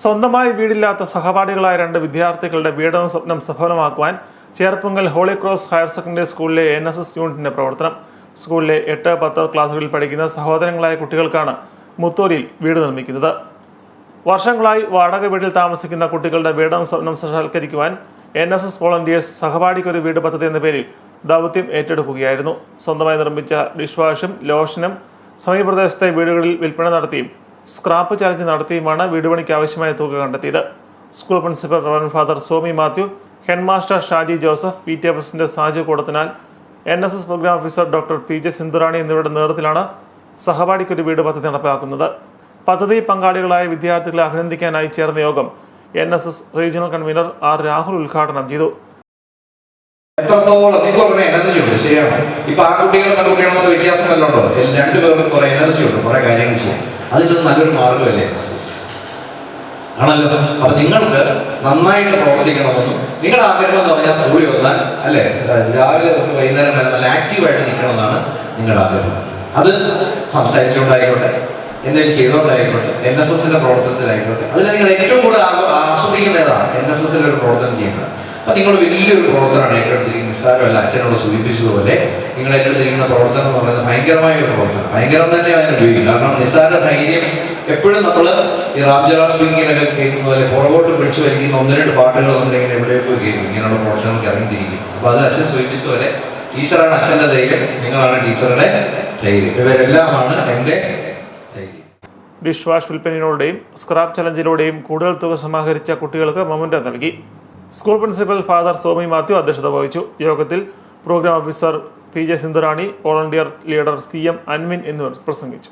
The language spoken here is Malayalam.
സ്വന്തമായി വീടില്ലാത്ത സഹപാഠികളായ രണ്ട് വിദ്യാർത്ഥികളുടെ വീടെന്ന സ്വപ്നം സഫലമാക്കുവാൻ Cherpunkal holy cross higher secondary സ്കൂളിലെ എൻ എസ് എസ് യൂണിറ്റിന്റെ പ്രവർത്തനം. സ്കൂളിലെ എട്ട് പത്ത് ക്ലാസ്സുകളിൽ പഠിക്കുന്ന സഹോദരങ്ങളായ കുട്ടികൾക്കാണ് മുത്തൂരിൽ വീട് നിർമ്മിക്കുന്നത്. വർഷങ്ങളായി വാടക വീട്ടിൽ താമസിക്കുന്ന കുട്ടികളുടെ വീടെന്ന സ്വപ്നം സാക്ഷാത്കരിക്കുവാൻ എൻ എസ് എസ് വോളണ്ടിയേഴ്സ് സഹപാഠിക്കൊരു വീട് പദ്ധതി എന്ന പേരിൽ ദൗത്യം ഏറ്റെടുക്കുകയായിരുന്നു. സ്വന്തമായി നിർമ്മിച്ച ഡിഷ് വാഷും ലോഷനും സമീപപ്രദേശത്തെ വീടുകളിൽ വിൽപ്പന നടത്തിയും സ്ക്രാപ്പ് ചലഞ്ച് നടത്തിയുമാണ് വീട് പണിക്ക് ആവശ്യമായ തുക കണ്ടെത്തിയത്. School principal Rev father Somi Mathew headmaster Shaji Joseph P T president Saju Koodathinal N S S programme officer doctor P J Sindhurani എന്നിവരുടെ നേതൃത്വത്തിലാണ് സഹപാഠിക്കൊരു വീട് പദ്ധതി നടപ്പാക്കുന്നത്. പദ്ധതി പങ്കാളികളായ വിദ്യാർത്ഥികളെ അഭിനന്ദിക്കാനായി ചേർന്ന യോഗം N S S regional convener R Rahul ഉദ്ഘാടനം ചെയ്തു. എത്രത്തോളം നിങ്ങൾക്ക് എനർജി ഉണ്ട് ശരിയാണ്. ഇപ്പൊ ആൺകുട്ടികളും പെൺകുട്ടികളും വ്യത്യാസം വല്ലതും ഉണ്ടോ? രണ്ടുപേർക്കും കുറെ എനർജി നിന്ന് നല്ലൊരു മാർഗമല്ലേ NSS? ആണല്ലോ. അപ്പൊ നിങ്ങൾക്ക് നന്നായിട്ട് പ്രവർത്തിക്കണമെന്നും നിങ്ങളുടെ ആഗ്രഹം എന്ന് പറഞ്ഞാൽ സ്കൂളിൽ വന്നാൽ അല്ലേ? രാവിലെ വൈകുന്നേരം വരെ നല്ല ആക്റ്റീവായിട്ട് നിൽക്കണമെന്നാണ് നിങ്ങളുടെ ആഗ്രഹം. അത് സംസാരിച്ചുകൊണ്ടായിക്കോട്ടെ എന്തെങ്കിലും ചെയ്തുകൊണ്ടായിക്കോട്ടെ എൻ എസ് എസിന്റെ പ്രവർത്തനത്തിലായിക്കോട്ടെ. അതിൽ നിങ്ങൾ ഏറ്റവും കൂടുതൽ ആസ്വദിക്കുന്നതാണ് എൻ എസ് എസിന്റെ ഒരു പ്രവർത്തനം ചെയ്യുന്നത്. അപ്പൊ നിങ്ങൾ വലിയൊരു പ്രവർത്തനമാണ് ഏറ്റെടുത്തിരിക്കുന്നത് നിസ്സാരമല്ല അച്ഛനോട് സൂചിപ്പിച്ചതുപോലെ. നിങ്ങൾ ഏറ്റെടുത്തിരിക്കുന്ന പ്രവർത്തനം എന്ന് പറയുന്നത് ഭയങ്കരമായ ഒരു പ്രവർത്തനം. ഭയങ്കരം തന്നെ അതിനെ ഉപയോഗിക്കും കാരണം നിസ്സാര ധൈര്യം എപ്പോഴും നമ്മൾ ഈ റാംജറ സ്വിങ്ങിനൊക്കെ കേൾക്കുന്ന പോലെ പുറകോട്ട് പിടിച്ചു വലിക്കുന്ന ഒന്ന് രണ്ട് പാട്ടുകൾ നമ്മളിങ്ങനെ എവിടെയൊക്കെ കേൾക്കും. ഇങ്ങനെയുള്ള പ്രവർത്തനങ്ങൾക്ക് ഇറങ്ങിത്തിരിക്കും. അപ്പോൾ അത് അച്ഛൻ സൂചിപ്പിച്ച പോലെ ടീച്ചറാണ് അച്ഛന്റെ ധൈര്യം നിങ്ങളാണ് ടീച്ചറുടെ ധൈര്യം. ഇവരെല്ലാമാണ് എന്റെ ഡിഷ് വാഷ് വിൽപ്പനയിലൂടെയും സ്ക്രാപ്പ് ചലഞ്ചിലൂടെയും കൂടുതൽ തുക സമാഹരിച്ച കുട്ടികൾക്ക് മൊമെന്റ് നൽകി. School principal father Somi Mathew അധ്യക്ഷത വഹിച്ചു. യോഗത്തിൽ programme officer P J Sindhurani volunteer leader C M Anvin എന്നിവർ പ്രസംഗിച്ചു.